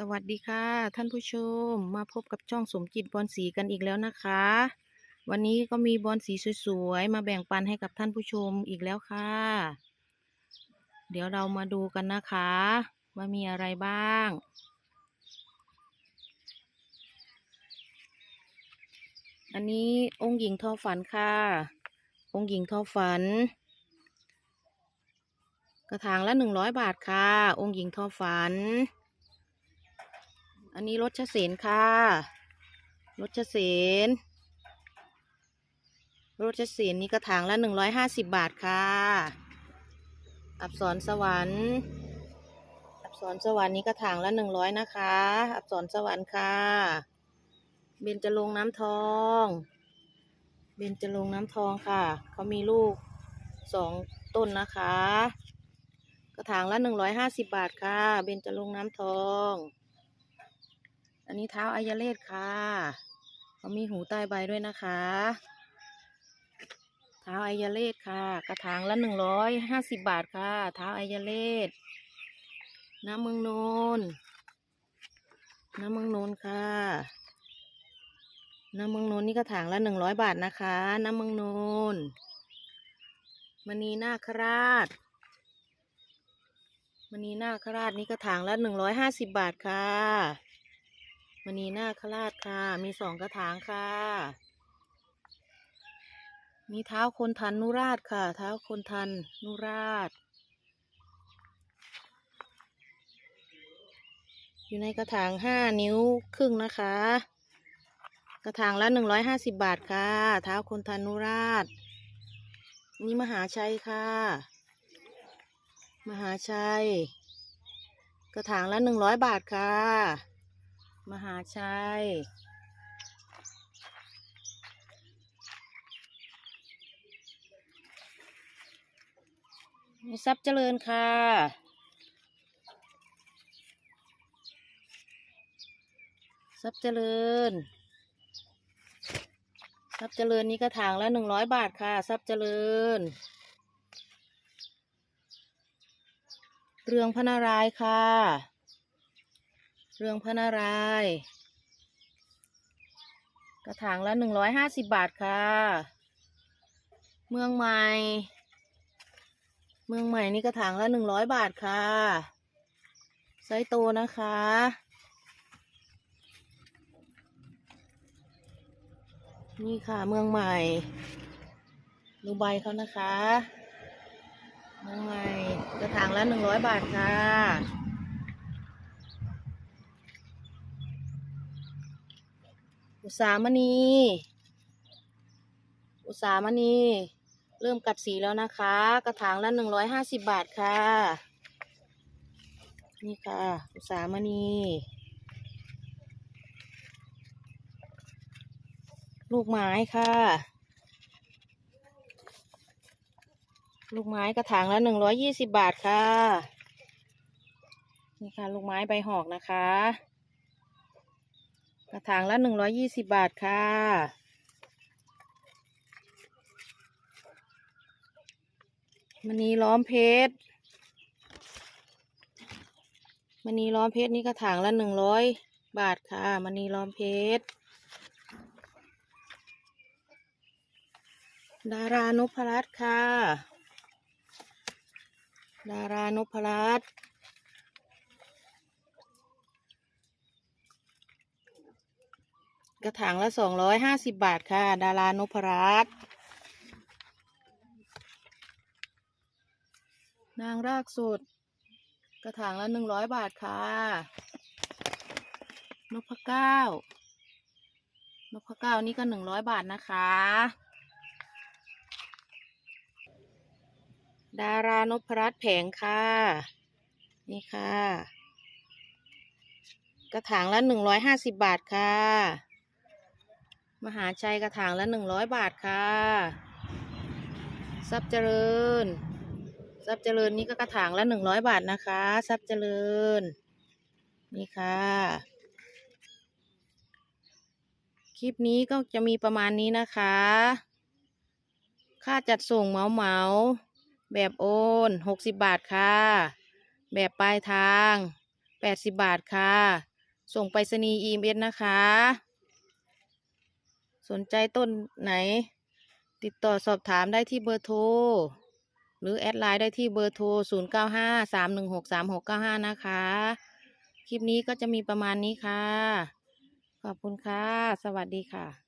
สวัสดีค่ะ ท่านผู้ชมมาพบกับช่องสมจิตบอลสีกันอีกแล้วนะคะ วันนี้ก็มีบอลสีสวยๆ มาแบ่งปันให้กับท่านผู้ชมอีกแล้วค่ะ เดี๋ยวเรามาดูกันนะคะ ว่ามีอะไรบ้าง อันนี้องค์หญิงทอฝันค่ะ องค์หญิงทอฝัน กระถางละหนึ่งร้อยบาทค่ะ องค์หญิงทอฝัน อันนี้รถชเสนค่ะ รถชเสนรถชเสนนี่กระถางละหนึ่งร้อยห้าสิบบาทค่ะ อับสรสวรรค์ อับสรสวรรค์นี่กระถางละหนึ่งร้อยนะคะ อับสรสวรรค์ค่ะ เบญจรงค์น้ำทอง เบญจรงค์น้ำทองค่ะ เขามีลูกสองต้นนะคะ กระถางละหนึ่งร้อยห้าสิบบาทค่ะ เบญจรงค์น้ำทอง อันนี้เท้าอายเลศค่ะ เขามีหูใต้ใบด้วยนะคะ เท้าอายเลศค่ะ กระถางละหนึ่งร้อยห้าสิบบาทค่ะ เท้าอายเลศน้ำเมืองนนน้ำเมืองนนค่ะ น้ำเมืองนนนี่กระถางละหนึ่งร้อยบาทนะคะ น้ำเมืองนนมณีนาคราชมณีนาคราชนี่กระถางละหนึ่งร้อยห้าสิบบาทค่ะ มณีนาคราชค่ะ มีสองกระถางค่ะ มีเท้าคนทันนุราชค่ะ เท้าคนทันนุราช อยู่ในกระถางห้านิ้วครึ่งนะคะ กระถางละหนึ่งร้อยห้าสิบบาทค่ะ เท้าคนทันนุราช นี่มหาชัยค่ะ มหาชัย กระถางละหนึ่งร้อยบาทค่ะ มหาชัย มีทรัพย์เจริญค่ะทรัพย์เจริญทรัพย์เจริญนี่กระถางละหนึ่งร้อยบาทค่ะทรัพย์เจริญ เรืองพระนารายค่ะ เรืองพระนารายกระถางละหนึ่งร้อยห้าสิบบาทค่ะ เมืองใหม่ เมืองใหม่นี่กระถางละหนึ่งร้อยบาทค่ะไซส์โตนะคะ นี่ค่ะเมืองใหม่ดูใบเขานะคะ เมืองใหม่กระถางละหนึ่งร้อยบาทค่ะ อุสามณี อุสามณี เริ่มกัดสีแล้วนะคะ กระถางละหนึ่งร้อยห้าสิบบาทค่ะ นี่ค่ะ อุสามณี ลูกไม้ค่ะ ลูกไม้กระถางละหนึ่งร้อยยี่สิบบาทค่ะ นี่ค่ะ ลูกไม้ใบหอกนะคะ กระถางละหนึ่งร้อยยี่สิบบาทค่ะ มณีล้อมเพชร มณีล้อมเพชรนี่กระถางละหนึ่งร้อยบาทค่ะ มณีล้อมเพชร ดารานพรัตน์ค่ะ ดารานพรัตน์ กระถางละสองร้อยห้าสิบบาทค่ะ ดารานพรัตน์นางรากสดกระถางละหนึ่งร้อยบาทค่ะนพเก้านพเก้านี่ก็หนึ่งร้อยบาทนะคะ ดารานพรัตน์แผงค่ะ นี่ค่ะ กระถางละหนึ่งร้อยห้าสิบบาทค่ะ มหาชัยกระถางละหนึ่งร้อยบาทค่ะทรัพย์เจริญทรัพย์เจริญนี่ก็กระถางละหนึ่งร้อยบาทนะคะทรัพย์เจริญ นี่ค่ะ คลิปนี้ก็จะมีประมาณนี้นะคะ ค่าจัดส่งเหมาเหมาแบบโอนหกสิบบาทค่ะ แบบปลายทางแปดสิบบาทค่ะ ส่งไปรษณีย์ EMS นะคะ สนใจต้นไหน ติดต่อสอบถามได้ที่เบอร์โทร หรือแอดไลน์ได้ที่เบอร์โทร 0 9 5 3 1 6 3 6 9 5 นะคะ คลิปนี้ก็จะมีประมาณนี้ค่ะ ขอบคุณค่ะ สวัสดีค่ะ